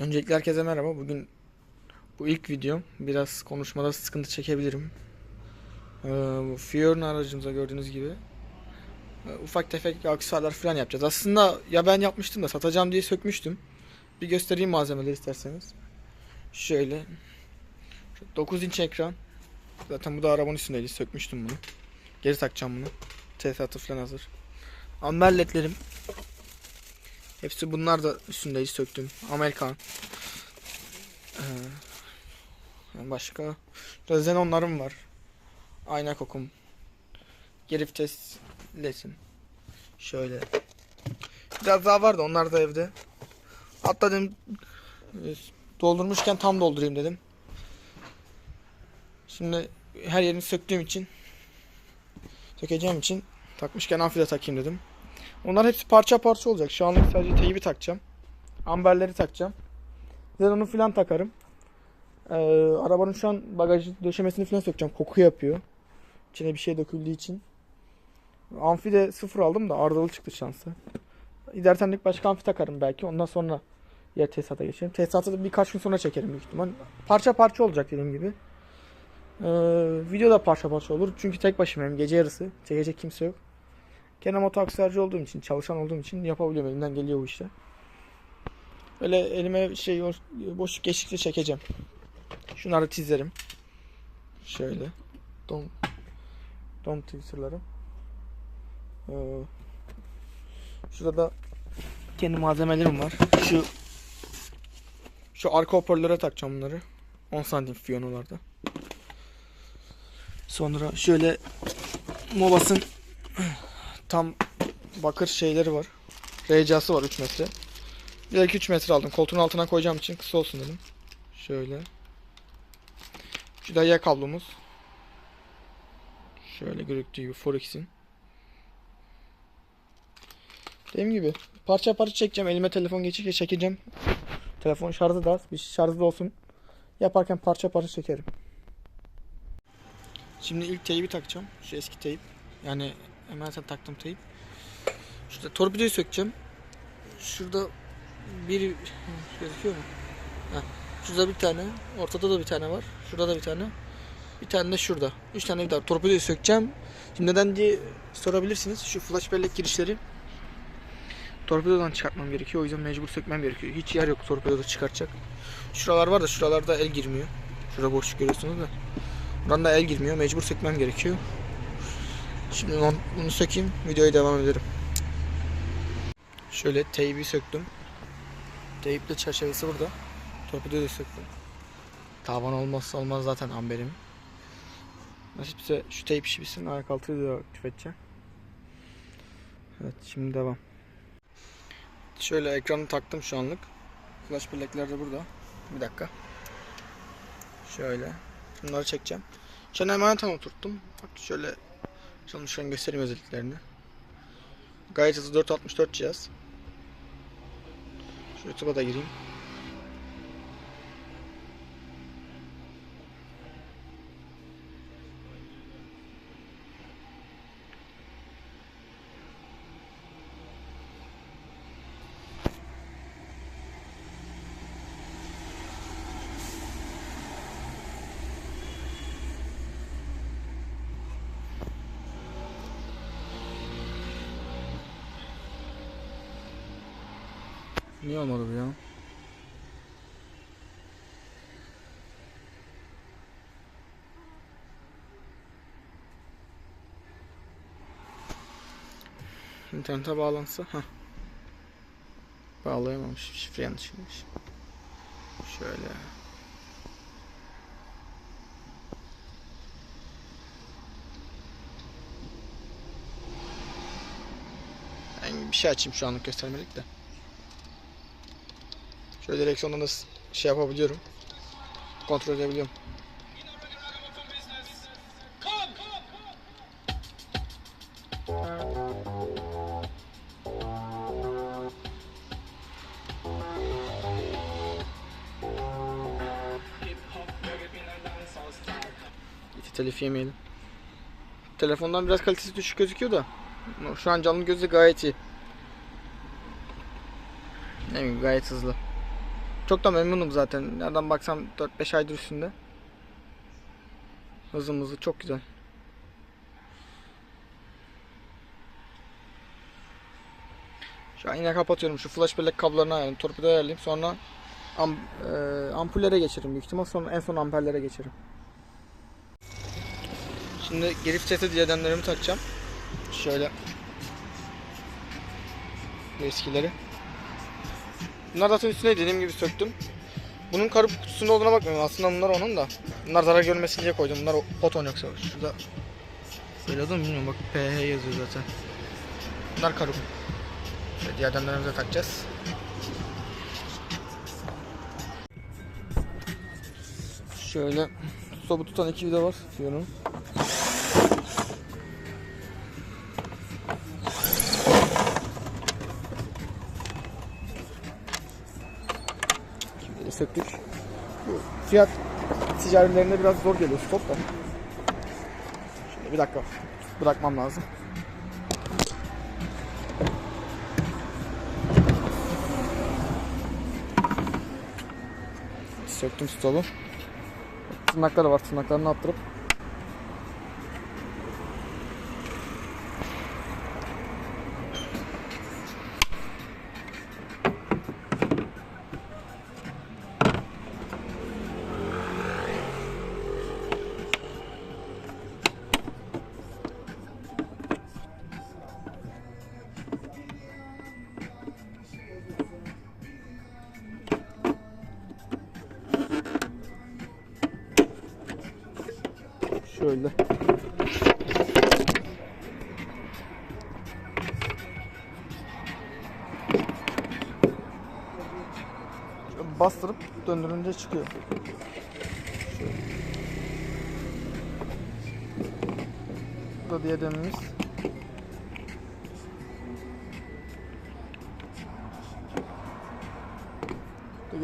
Öncelikle herkese merhaba. Bugün bu ilk videom. Biraz konuşmada sıkıntı çekebilirim. Ee, aracımıza gördüğünüz gibi e, ufak tefek aksesuarlar falan yapacağız. Aslında ya ben yapmıştım da satacağım diye sökmüştüm. Bir göstereyim malzemeleri isterseniz. Şöyle. Şu 9 inç ekran. Zaten bu da arabanın üstündeydi. Sökmüştüm bunu. Geri takacağım bunu. Tesisatı falan hazır. Amber ledlerim. Hepsi bunlar da üstündeyi söktüm. Amerikan. Ee, başka Xenon'larım var. Ayna kokum. Geri vites. Şöyle. Biraz daha vardı onlar da evde. Hatta dedim doldurmuşken tam doldurayım dedim. Şimdi her yerini söktüğüm için sökeceğim için takmışken amfide takayım dedim. Onlar hepsi parça parça olacak. Şu anlık sadece teybi takacağım. Amberleri takacağım. Xenon'u filan takarım. Ee, arabanın şu an bagaj döşemesini filan sökeceğim. Koku yapıyor. İçine bir şey döküldüğü için. Amfi de sıfır aldım da arızalı çıktı şansı. İdertenlik başka amfi takarım belki. Ondan sonra yer tesisata geçerim. Tesisatı da birkaç gün sonra çekerim büyük ihtimal. Parça parça olacak dediğim gibi. Ee, video da parça parça olur. Çünkü tek başımayım. Gece yarısı. Çekecek kimse yok. Moto aksesuarcı olduğum için, çalışan olduğum için yapabiliyorum. Elimden geliyor bu işte. Böyle elime şey boşluk geçtikçe çekeceğim. Şunları çizerim. Şöyle. Dom dom twitter'larım. Ee, şurada da kendi malzemelerim var. Şu şu arka hoparlöre takacağım bunları. 10 santim fiyanolarda. Sonra şöyle Mobas'ın tam bakır şeyleri var. RCA'sı var 3 metre. Direkt 3 metre aldım. Koltuğun altına koyacağım için kısa olsun dedim. Şöyle. Şu da yay kablomuz. Şöyle gözüktüğü gibi Forex'in. Dediğim gibi parça parça çekeceğim. Elime telefon geçirke çekeceğim. Telefon şarjı da. Bir şarjı da olsun. Yaparken parça parça çekerim. Şimdi ilk teybi takacağım. Şu eski teyip. Yani hemen sen taktım teyip. Şurada torpidoyu sökeceğim. Şurada bir gözüküyor mu? Heh. Şurada bir tane, ortada da bir tane var. Şurada da bir tane. Bir tane de şurada. Üç tane bir daha torpidoyu sökeceğim. Şimdi neden diye sorabilirsiniz. Şu flash bellek girişleri torpidodan çıkartmam gerekiyor. O yüzden mecbur sökmem gerekiyor. Hiç yer yok torpidoda çıkartacak. Şuralar var da şuralarda el girmiyor. Şurada boşluk görüyorsunuz da. Buradan da el girmiyor. Mecbur sökmem gerekiyor. Şimdi bunu sökeyim. Videoya devam ederim. Şöyle teybi söktüm. Teyple çerçevesi burada. Torpidoyu da söktüm. Tavan olmazsa olmaz zaten amberim. Nasipse şu teyp işi bitsin. Ayak altıyı da. Evet şimdi devam. Şöyle ekranı taktım şu anlık. Flash bellekler de burada. Bir dakika. Şöyle. Bunları çekeceğim. Şöyle emanetten oturttum. Bak şöyle çalışan göstereyim özelliklerini. Gayet hızlı 464 cihaz. Şu YouTube'a da gireyim. Niye olmadı bu ya? İnternete bağlansa. Heh. Bağlayamamış. Şifre yanlışıymış. Şöyle. Ben bir şey açayım şu anlık göstermelik de. Şöyle direksiyondan da şey yapabiliyorum. Kontrol edebiliyorum. İti telif yemeyelim. Telefondan biraz kalitesi düşük gözüküyor da şu an canlı gözle gayet iyi. Ne bileyim gayet hızlı. Çok da memnunum zaten. Nereden baksam 4-5 aydır üstünde. Hızımızı çok güzel. Şu an yine kapatıyorum. Şu flash bellek kablolarını ayarlayayım. Torpido ayarlayayım. Sonra am, e, ampullere geçerim büyük ihtimal. Sonra en son amperlere geçerim. Şimdi geri vitese diyadenlerimi takacağım. Şöyle. Eskileri. Bunlar zaten üstüne dediğim gibi söktüm. Bunun karı kutusunda olduğuna bakmıyorum. Aslında bunlar onun da. Bunlar zarar görmesin diye koydum. Bunlar poton yoksa. Şurada Söyledim mi bilmiyorum. Bak PH yazıyor zaten. Bunlar karı. Şöyle diyadenlerimize takacağız. Şöyle sobu tutan iki vida var Fiyon'un. Fiyat ticarilerinde biraz zor geliyor stop da. Şimdi bir dakika bırakmam lazım. Söktüm stopu. Tırnakları var. Tırnaklarını attırıp şöyle. Bastırıp döndürünce çıkıyor. Şöyle. Bu da diye dememiz. Bu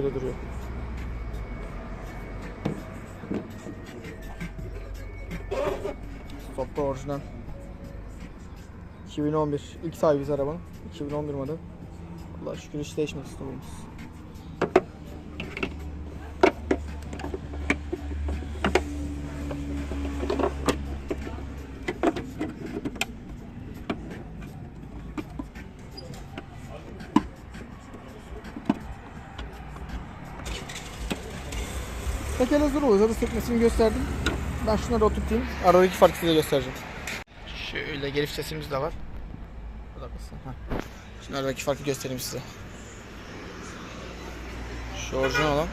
Şöyle duruyor. Stopta orijinal. 2011 ilk sahibiz arabanın. 2011 model. Allah şükür hiç değişmedi stopumuz. Tekel hazır oluyor. Zaten sökmesini gösterdim. Ben şunları oturtayım. Aradaki farkı size göstereceğim. Şöyle geri vitesimiz de var. Şimdi aradaki farkı göstereyim size. Şu orijinal olan.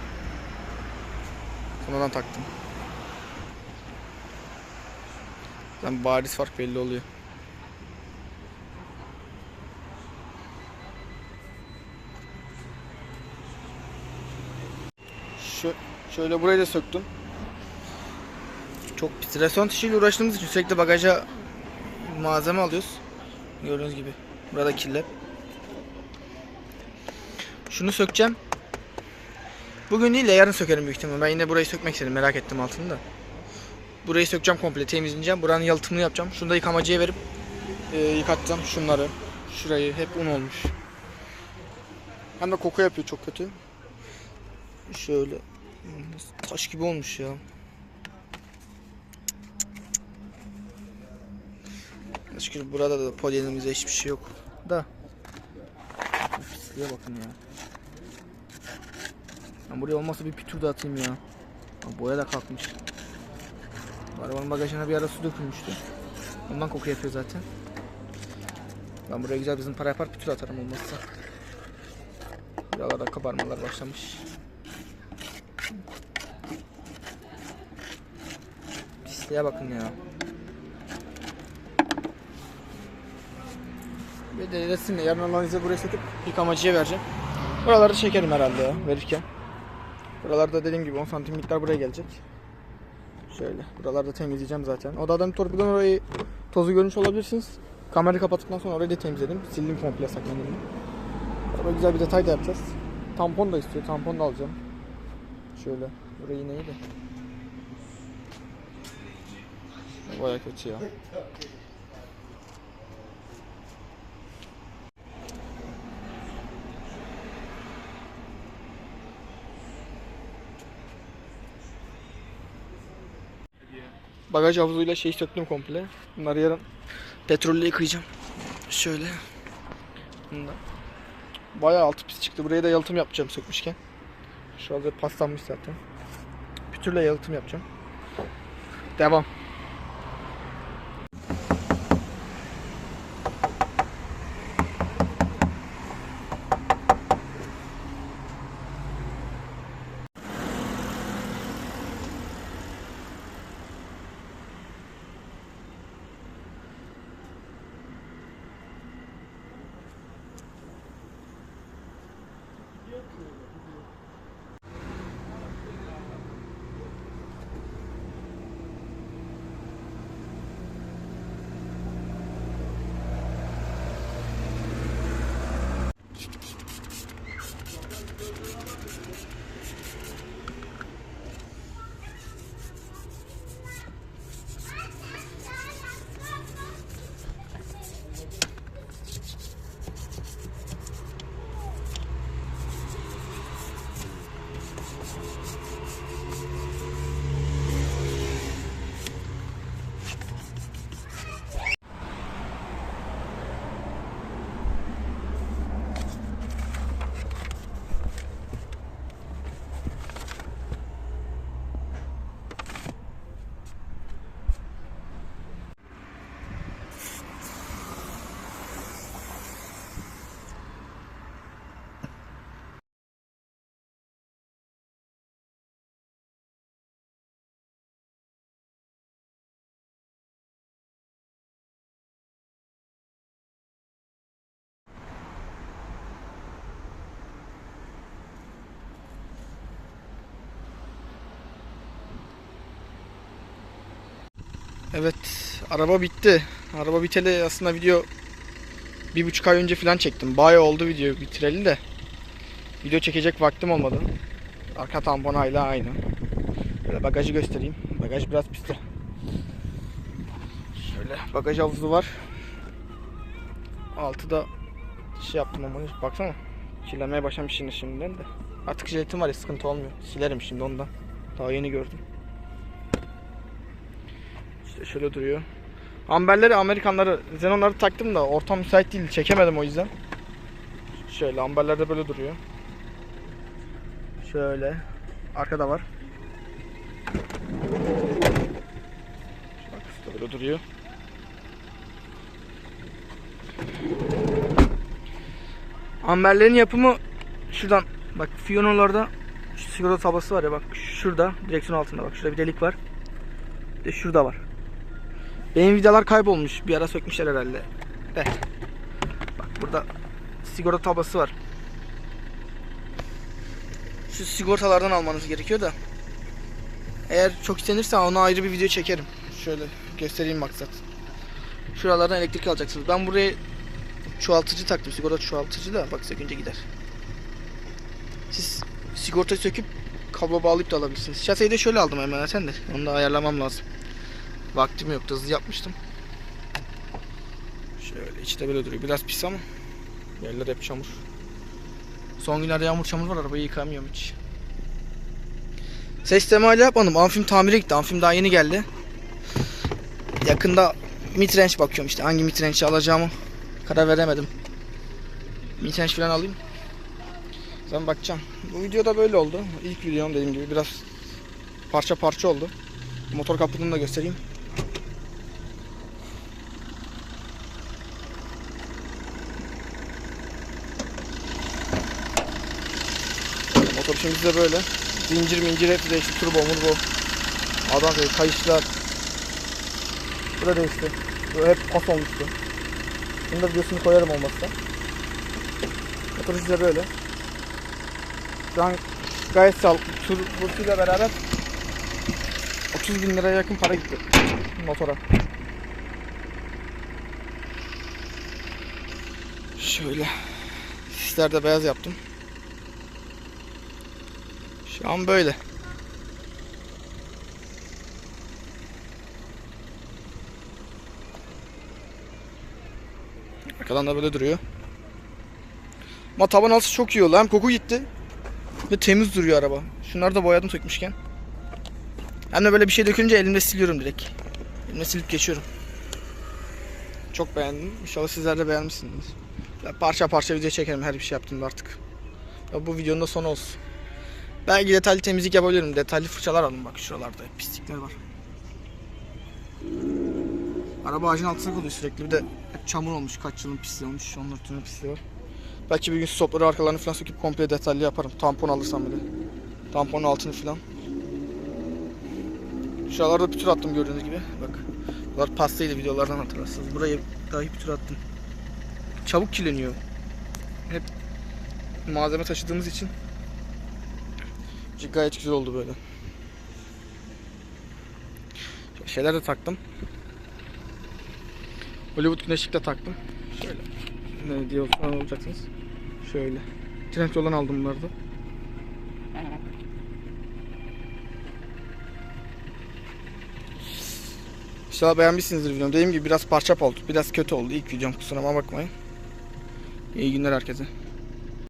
Sonradan taktım. Zaten bariz fark belli oluyor. Şu, şöyle burayı da söktüm. Çok pis. Restoran işiyle uğraştığımız için sürekli bagaja malzeme alıyoruz. Gördüğünüz gibi. Burada kirler. Şunu sökeceğim. Bugün değil de yarın sökerim büyük ihtimalle. Ben yine burayı sökmek istedim. Merak ettim altını da. Burayı sökeceğim komple temizleyeceğim. Buranın yalıtımını yapacağım. Şunu da yıkamacıya verip e, yıkatacağım şunları. Şurayı hep un olmuş. Hem de koku yapıyor çok kötü. Şöyle taş gibi olmuş ya. Şükür burada da polyenimize hiçbir şey yok. Da. Pisliğe bakın ya. Ben buraya olmasa bir pütür de atayım ya. Boya da kalkmış. Arabanın bagajına bir ara su dökülmüştü. Ondan koku yapıyor zaten. Ben buraya güzel bizim para yapar pütür atarım olmazsa. Buralarda kabarmalar başlamış. Pisliğe bakın ya. Bir de resimle yarın analize buraya satıp yıkamacıya vereceğim. Buraları çekerim herhalde ya verirken. Buralarda dediğim gibi 10 santim miktar buraya gelecek. Şöyle. Buralarda temizleyeceğim zaten. Odadan torpidan orayı tozu görmüş olabilirsiniz. Kamerayı kapattıktan sonra orayı da temizledim. Sildim komple saklandım. Burada güzel bir detay da yapacağız. Tampon da istiyor. Tampon da alacağım. Şöyle. Burayı yine iyi de. Baya kötü ya. Bagaj havuzuyla şey söktüm komple. Bunları yarın petrolle yıkayacağım. Şöyle. Bunda. Bayağı altı pis çıktı. Buraya da yalıtım yapacağım sökmüşken. Şu anda paslanmış zaten. Pütürle yalıtım yapacağım. Devam. Evet, araba bitti. Araba biteli aslında video bir buçuk ay önce falan çektim. Bayağı oldu video bitireli de. Video çekecek vaktim olmadı. Arka tampon hala aynı. Böyle bagajı göstereyim. Bagaj biraz pisti. Şöyle bagaj havuzu var. Altıda şey yaptım ama baksana. Kirlenmeye başlamış şimdi şimdiden de. Artık jelatin var ya sıkıntı olmuyor. Silerim şimdi ondan. Daha yeni gördüm. Şöyle duruyor. Amberleri Amerikanları, Xenonları taktım da ortam müsait değil. Çekemedim o yüzden. Şöyle amberler de böyle duruyor. Şöyle. Arkada var. Arkası da böyle duruyor. Amberlerin yapımı şuradan bak Fiono'larda sigorta tabası var ya bak şurada direksiyon altında bak şurada bir delik var. Bir de şurada var. Benim vidalar kaybolmuş. Bir ara sökmüşler herhalde. De. Bak burada sigorta tabası var. Şu sigortalardan almanız gerekiyor da. Eğer çok istenirse ona ayrı bir video çekerim. Şöyle göstereyim maksat. Şuralardan elektrik alacaksınız. Ben buraya çoğaltıcı taktım. Sigorta çoğaltıcı da bak sökünce gider. Siz sigortayı söküp kablo bağlayıp da alabilirsiniz. Şaseyi de şöyle aldım hemen sen de. Onu da ayarlamam lazım. Vaktim yoktu hızlı yapmıştım. Şöyle içte böyle duruyor. Biraz pis ama yerler hep çamur. Son günlerde yağmur çamur var arabayı yıkamıyorum hiç. Ses hala yapmadım. Amfim tamire gitti. Amfim daha yeni geldi. Yakında midrange bakıyorum işte. Hangi midrange'i alacağımı karar veremedim. Midrange falan alayım. Ben bakacağım. Bu videoda böyle oldu. İlk videom dediğim gibi biraz parça parça oldu. Motor kaputunu da göstereyim. Şimdi de böyle. Zincir mincir hep değişti. Turbo murbo. Adam böyle kayışlar. Bu da değişti. Bu hep pas olmuştu. Bunu da videosunu koyarım olmazsa. Motor size böyle. Şu an gayet sağlıklı. Turbosuyla beraber 30 bin liraya yakın para gitti motora. Şöyle. Sislerde beyaz yaptım. Şu an böyle. Arkadan da böyle duruyor. Ama taban altı çok iyi oldu. Hem koku gitti. Ve temiz duruyor araba. Şunları da boyadım sökmüşken. Hem de böyle bir şey dökünce elimle siliyorum direkt. Elimle silip geçiyorum. Çok beğendim. İnşallah sizler de beğenmişsiniz. Parça parça video çekerim her bir şey yaptığımda artık. Ya bu videonun da sonu olsun. Belki detaylı temizlik yapabilirim. Detaylı fırçalar aldım bak şuralarda pislikler var. Araba ağacın altına kalıyor sürekli. Bir de hep çamur olmuş. Kaç yılın pisliği olmuş. Onun örtünün pisliği var. Belki bir gün stopları arkalarını falan söküp komple detaylı yaparım. Tampon alırsam bile. Tamponun altını falan. Şuralarda pütür attım gördüğünüz gibi. Bak. Bunlar pastaydı videolardan hatırlarsınız. Buraya dahi pütür attım. Çabuk kirleniyor. Hep malzeme taşıdığımız için gayet güzel oldu böyle. Şeyler de taktım. Hollywood güneşlik de taktım. Şöyle. Ne diye olacaksınız. Şöyle. Trend yoldan aldım bunları da. İnşallah beğenmişsinizdir videomu. Dediğim gibi biraz parça oldu. Biraz kötü oldu. İlk videom kusuruma bakmayın. İyi günler herkese.